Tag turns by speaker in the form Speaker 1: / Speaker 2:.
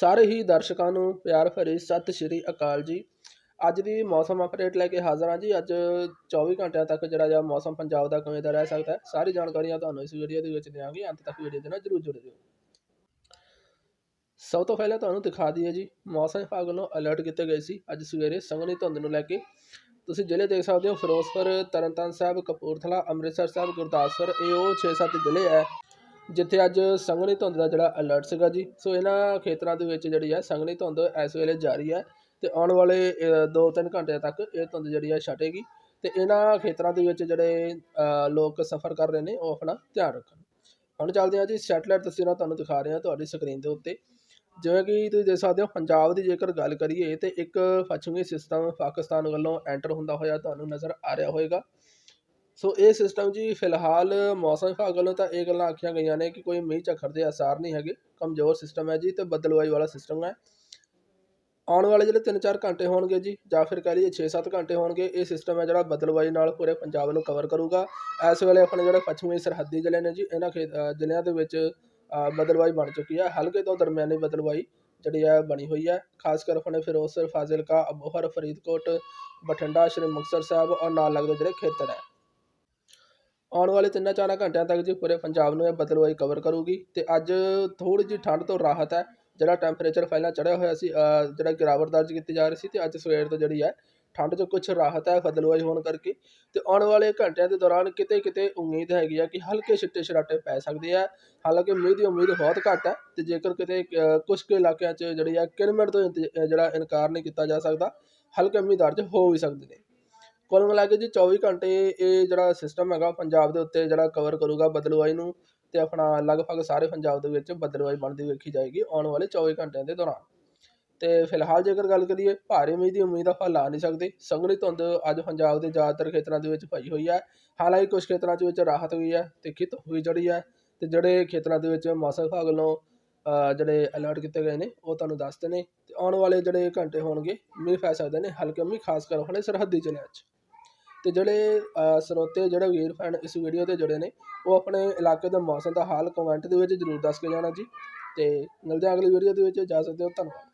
Speaker 1: ਸਾਰੇ ਹੀ ਦਰਸ਼ਕਾਂ ਨੂੰ ਪਿਆਰ ਭਰੀ ਸਤਿ ਸ਼੍ਰੀ ਅਕਾਲ ਜੀ। ਅੱਜ ਦੀ ਮੌਸਮ ਅਪਡੇਟ ਲੈ ਕੇ ਹਾਜ਼ਰ ਹਾਂ ਜੀ। ਅੱਜ 24 ਘੰਟਿਆਂ ਤੱਕ ਜਿਹੜਾ ਜਿਹਾ ਮੌਸਮ ਪੰਜਾਬ ਦਾ ਕਿਵੇਂ ਦਾ ਰਹਿ ਸਕਦਾ ਹੈ, ਸਾਰੀ ਜਾਣਕਾਰੀਆਂ ਤੁਹਾਨੂੰ ਇਸ ਵੀਡੀਓ ਦੇ ਵਿੱਚ ਦਿਆਂਗੇ। ਅੰਤ ਤੱਕ ਵੀਡੀਓ ਦੇ ਨਾਲ ਜਰੂਰ ਜੁੜੇ ਰਹੋ। ਸਭ ਤੋਂ ਪਹਿਲਾਂ ਤੁਹਾਨੂੰ ਦਿਖਾ ਦਈਏ ਜੀ, ਮੌਸਮ ਵਿਭਾਗ ਵੱਲੋਂ ਅਲਰਟ ਕੀਤੇ ਗਏ ਸੀ। ਅੱਜ ਸਵੇਰੇ ਸੰਘਣੀ ਧੁੰਦ ਨੂੰ ਲੈ ਕੇ ਤੁਸੀਂ ਜ਼ਿਲ੍ਹੇ ਦੇਖ ਸਕਦੇ ਹੋ, ਫਿਰੋਜ਼ਪੁਰ, ਤਰਨਤਾਰਨ ਸਾਹਿਬ, ਕਪੂਰਥਲਾ, ਅੰਮ੍ਰਿਤਸਰ ਸਾਹਿਬ, ਗੁਰਦਾਸਪੁਰ, ਇਹ ਉਹ 6-7 ਜ਼ਿਲ੍ਹੇ ਹੈ ਜਿੱਥੇ ਅੱਜ ਸੰਘਣੀ ਧੁੰਦ ਦਾ ਜਿਹੜਾ ਅਲਰਟ ਸੀਗਾ ਜੀ। ਸੋ ਇਹਨਾਂ ਖੇਤਰਾਂ ਦੇ ਵਿੱਚ ਜਿਹੜੀ ਹੈ ਸੰਘਣੀ ਧੁੰਦ ਇਸ ਵੇਲੇ ਜਾਰੀ ਹੈ ਅਤੇ ਆਉਣ ਵਾਲੇ 2-3 ਘੰਟਿਆਂ ਤੱਕ ਇਹ ਧੁੰਦ ਜਿਹੜੀ ਹੈ ਛਟੇਗੀ ਅਤੇ ਇਹਨਾਂ ਖੇਤਰਾਂ ਦੇ ਵਿੱਚ ਜਿਹੜੇ ਲੋਕ ਸਫ਼ਰ ਕਰ ਰਹੇ ਨੇ, ਉਹ ਆਪਣਾ ਧਿਆਨ ਰੱਖਣ। ਹੁਣ ਚੱਲਦੇ ਹਾਂ ਜੀ ਸੈਟਲਾਈਟ ਤਸਵੀਰਾਂ ਤੁਹਾਨੂੰ ਦਿਖਾ ਰਹੇ ਹਾਂ ਤੁਹਾਡੀ ਸਕਰੀਨ ਦੇ ਉੱਤੇ। ਜਿਵੇਂ ਕਿ ਤੁਸੀਂ ਦੇਖ ਸਕਦੇ ਹੋ, ਪੰਜਾਬ ਦੀ ਜੇਕਰ ਗੱਲ ਕਰੀਏ ਤੇ ਇੱਕ ਪੱਛਮੀ ਸਿਸਟਮ ਪਾਕਿਸਤਾਨ ਵੱਲੋਂ ਐਂਟਰ ਹੁੰਦਾ ਹੋਇਆ ਤੁਹਾਨੂੰ ਨਜ਼ਰ ਆ ਰਿਹਾ ਹੋਵੇਗਾ। ਸੋ ਇਹ ਸਿਸਟਮ ਜੀ ਫਿਲਹਾਲ ਮੌਸਮ ਵਿਭਾਗ ਵੱਲੋਂ ਤਾਂ ਇਹ ਗੱਲਾਂ ਆਖੀਆਂ ਗਈਆਂ ਨੇ ਕਿ ਕੋਈ ਮੀਂਹ ਝੱਖੜ ਦੇ ਅਸਾਰ ਨਹੀਂ ਹੈਗੇ। ਕਮਜ਼ੋਰ ਸਿਸਟਮ ਹੈ ਜੀ ਤੇ ਬਦਲਵਾਈ ਵਾਲਾ ਸਿਸਟਮ ਹੈ। ਆਉਣ ਵਾਲੇ ਜਿਹੜੇ 3-4 ਘੰਟੇ ਹੋਣਗੇ ਜੀ, ਜਾਂ ਫਿਰ ਕਹਿ ਲਈਏ 6-7 ਘੰਟੇ ਹੋਣਗੇ, ਇਹ ਸਿਸਟਮ ਹੈ ਜਿਹੜਾ ਬਦਲਵਾਈ ਨਾਲ ਪੂਰੇ ਪੰਜਾਬ ਨੂੰ ਕਵਰ ਕਰੂਗਾ। ਇਸ ਵੇਲੇ ਆਪਣੇ ਜਿਹੜੇ ਪੱਛਮੀ ਸਰਹੱਦੀ ਜ਼ਿਲ੍ਹੇ ਨੇ ਜੀ, ਇਹਨਾਂ ਖੇ ਜ਼ਿਲ੍ਹਿਆਂ ਦੇ ਵਿੱਚ ਬਦਲਵਾਈ ਬਣ ਚੁੱਕੀ ਹੈ। ਹਲਕੇ ਤੋਂ ਦਰਮਿਆਨੀ ਬਦਲਵਾਈ ਜਿਹੜੀ ਹੈ ਬਣੀ ਹੋਈ ਹੈ। ਖਾਸ ਕਰ ਆਪਣੇ ਫਿਰੋਜ਼ਪੁਰ, ਫਾਜ਼ਿਲਕਾ, ਅਬੋਹਰ, ਫਰੀਦਕੋਟ, ਬਠਿੰਡਾ, ਸ਼੍ਰੀ ਮੁਕਤਸਰ ਸਾਹਿਬ ਔਰ ਨਾਲ ਲੱਗਦੇ ਜਿਹੜੇ ਖੇਤਰ ਹੈ। ਆਉਣ ਵਾਲੇ ਤਿੰਨਾਂ ਚਾਰਾਂ ਘੰਟਿਆਂ ਤੱਕ ਜੀ ਪੂਰੇ ਪੰਜਾਬ ਨੂੰ ਇਹ ਬੱਦਲਵਾਈ ਕਵਰ ਕਰੂਗੀ ਅਤੇ ਅੱਜ ਥੋੜ੍ਹੀ ਜਿਹੀ ਠੰਡ ਤੋਂ ਰਾਹਤ ਹੈ ਜਿਹੜਾ ਟੈਂਪਰੇਚਰ ਪਹਿਲਾਂ ਚੜ੍ਹਿਆ ਹੋਇਆ ਸੀ ਜਿਹੜਾ ਗਿਰਾਵਟ ਦਰਜ ਕੀਤੀ ਜਾ ਰਹੀ ਸੀ ਅਤੇ ਅੱਜ ਸਵੇਰ ਤੋਂ ਜਿਹੜੀ ਹੈ ਠੰਡ 'ਚ ਕੁਛ ਰਾਹਤ ਹੈ ਬੱਦਲਵਾਈ ਹੋਣ ਕਰਕੇ ਅਤੇ ਆਉਣ ਵਾਲੇ ਘੰਟਿਆਂ ਦੇ ਦੌਰਾਨ ਕਿਤੇ ਕਿਤੇ ਉਮੀਦ ਹੈਗੀ ਆ ਕਿ ਹਲਕੇ ਛਿੱਟੇ ਛਰਾਟੇ ਪੈ ਸਕਦੇ ਆ ਹਾਲਾਂਕਿ ਮੀਂਹ ਦੀ ਉਮੀਦ ਬਹੁਤ ਘੱਟ ਹੈ ਅਤੇ ਜੇਕਰ ਕਿਤੇ ਅ, ਕੁਝ ਕੁ ਇਲਾਕਿਆਂ 'ਚ ਜਿਹੜੀ ਆ ਕਿਰਮਟ ਤੋਂ ਇੰਤ- ਜਿਹੜਾ ਇਨਕਾਰ ਨਹੀਂ ਕੀਤਾ ਜਾ ਸਕਦਾ ਹਲਕੇ ਮੀਂਹ ਦਰਜ ਹੋ ਵੀ ਸਕਦੇ ਨੇ। ਕੁੱਲ ਮਿਲਾ ਕੇ ਜੀ 24 ਘੰਟੇ ਇਹ ਜਿਹੜਾ ਸਿਸਟਮ ਹੈਗਾ, ਪੰਜਾਬ ਦੇ ਉੱਤੇ ਜਿਹੜਾ ਕਵਰ ਕਰੂਗਾ ਬਦਲਵਾਈ ਨੂੰ ਅਤੇ ਆਪਣਾ ਲਗਭਗ ਸਾਰੇ ਪੰਜਾਬ ਦੇ ਵਿੱਚ ਬਦਲਵਾਈ ਬਣਦੀ ਵੇਖੀ ਜਾਏਗੀ ਆਉਣ ਵਾਲੇ 24 ਘੰਟਿਆਂ ਦੇ ਦੌਰਾਨ। ਅਤੇ ਫਿਲਹਾਲ ਜੇਕਰ ਗੱਲ ਕਰੀਏ, ਭਾਰੀ ਮੀਂਹ ਦੀ ਉਮੀਦ ਆਪਾਂ ਲਾ ਨਹੀਂ ਸਕਦੇ। ਸੰਘਣੀ ਧੁੰਦ ਅੱਜ ਪੰਜਾਬ ਦੇ ਜ਼ਿਆਦਾਤਰ ਖੇਤਰਾਂ ਦੇ ਵਿੱਚ ਪਈ ਹੋਈ ਹੈ। ਹਾਲਾਂਕਿ ਕੁਝ ਖੇਤਰਾਂ ਦੇ ਵਿੱਚ ਰਾਹਤ ਹੋਈ ਹੈ ਤਿੱਖੀ ਧੁੱਪ ਵੀ ਚੜੀ ਹੈ ਅਤੇ ਜਿਹੜੇ ਖੇਤਰਾਂ ਦੇ ਵਿੱਚ ਮੌਸਮ ਵਿਭਾਗ ਵੱਲੋਂ ਜਿਹੜੇ ਅਲਰਟ ਕੀਤੇ ਗਏ ਨੇ, ਉਹ ਤੁਹਾਨੂੰ ਦੱਸਦੇ ਨੇ। ਅਤੇ ਆਉਣ ਵਾਲੇ ਜਿਹੜੇ ਘੰਟੇ ਹੋਣਗੇ, ਮੀਂਹ ਪੈ ਸਕਦੇ ਨੇ, ਹਲਕੇ ਮੀਂਹ, ਖਾਸ ਕਰ ਆਪਣੇ ਸਰਹੱਦੀ ਜ਼ਿਲ੍ਹਿਆਂ 'ਚ। ਅਤੇ ਜਿਹੜੇ ਸਰੋਤੇ ਜਿਹੜੇ ਵੀਰ ਫੈਨ ਇਸ ਵੀਡੀਓ ਤੇ ਜੁੜੇ ਨੇ, ਉਹ ਆਪਣੇ ਇਲਾਕੇ ਦੇ ਮੌਸਮ ਦਾ ਹਾਲ ਕਮੈਂਟ ਦੇ ਵਿੱਚ ਜ਼ਰੂਰ ਦੱਸ ਕੇ ਜਾਣਾ ਜੀ। ਅਤੇ ਮਿਲਦੇ ਹਾਂ ਅਗਲੀ ਵੀਡੀਓ ਦੇ ਵਿੱਚ ਜਾ ਸਕਦੇ ਹੋ ਧੰਨਵਾਦ।